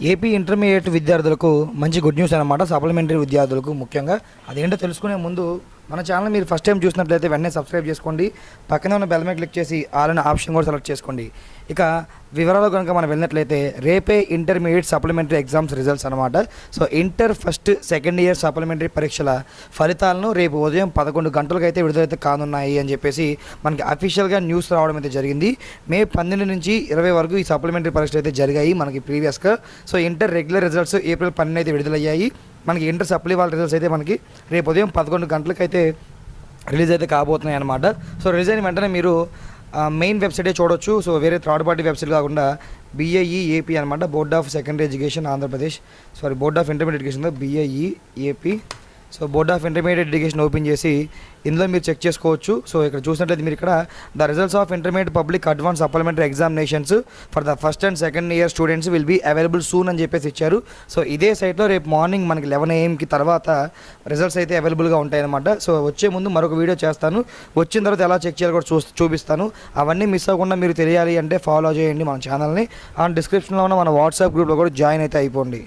AP intermediate విద్యార్థులకు మంచి good news అనమాట సప్లిమెంటరీ విద్యార్థులకు ముఖ్యంగా. అదేంటో తెలుసుకునే ముందు మన ఛానల్ మీరు ఫస్ట్ టైం చూసినట్లయితే వెంటనే సబ్స్క్రైబ్ చేసుకోండి. పక్కనే ఉన్న బెల్ మీద క్లిక్ చేసి ఆల్ అనే ఆప్షన్ కూడా సెలెక్ట్ చేసుకోండి. ఇక వివరాలు కనుక మనం వెళ్ళినట్లయితే రేపే ఇంటర్మీడియట్ సప్లిమెంటరీ ఎగ్జామ్స్ రిజల్ట్స్ అనమాట so inter first second year supplementary పరీక్షల ఫలితాలను రేపు ఉదయం పదకొండు గంటలకు అయితే విడుదలైతే కానున్నాయి అని చెప్పేసి మనకి అఫీషియల్గా న్యూస్ రావడం అయితే జరిగింది. మే పన్నెండు నుంచి ఇరవై వరకు ఈ సప్లిమెంటరీ పరీక్షలు అయితే జరిగాయి మనకి ప్రీవియస్గా so inter regular results April పన్నెండు అయితే విడుదలయ్యాయి. మనకి ఇంటర్ సప్లీ వాళ్ళ రిజల్ట్స్ అయితే మనకి రేపు ఉదయం పదకొండు గంటలకైతే రిలీజ్ అయితే కాబోతున్నాయి అనమాట సో రిలీజ్ అయిన వెంటనే మీరు మెయిన్ వెబ్సైటే చూడొచ్చు. సో వేరే థర్డ్ పార్టీ వెబ్సైట్ కాకుండా బిఐఈ ఏపీ అనమాట board of secondary education Andhra Pradesh sorry board of intermediate education BIE AP so board of intermediate education open చేసి ఇందులో మీరు చెక్ చేసుకోవచ్చు. సో ఇక్కడ చూసినట్లయితే మీరు ఇక్కడ the results of intermediate public advance supplementary examinations for the first and second year students will be available soon అని చెప్పేసి ఇచ్చారు. సో ఇదే సైట్లో రేపు మార్నింగ్ మనకి లెవెన్ ఏఎంకి తర్వాత రిజల్ట్స్ అయితే అవైలబుల్గా ఉంటాయన్నమాట. సో వచ్చే ముందు మరొక వీడియో చేస్తాను. వచ్చిన తర్వాత ఎలా చెక్ చేయాలి కూడా చూ చూపిస్తాను. అవన్నీ మిస్ అవ్వకుండా మీరు తెలియాలి అంటే ఫాలో చేయండి మన ఛానల్ని. అండ్ డిస్క్రిప్షన్లో ఉన్న మన వాట్సాప్ గ్రూప్లో కూడా జాయిన్ అయితే అయిపోండి.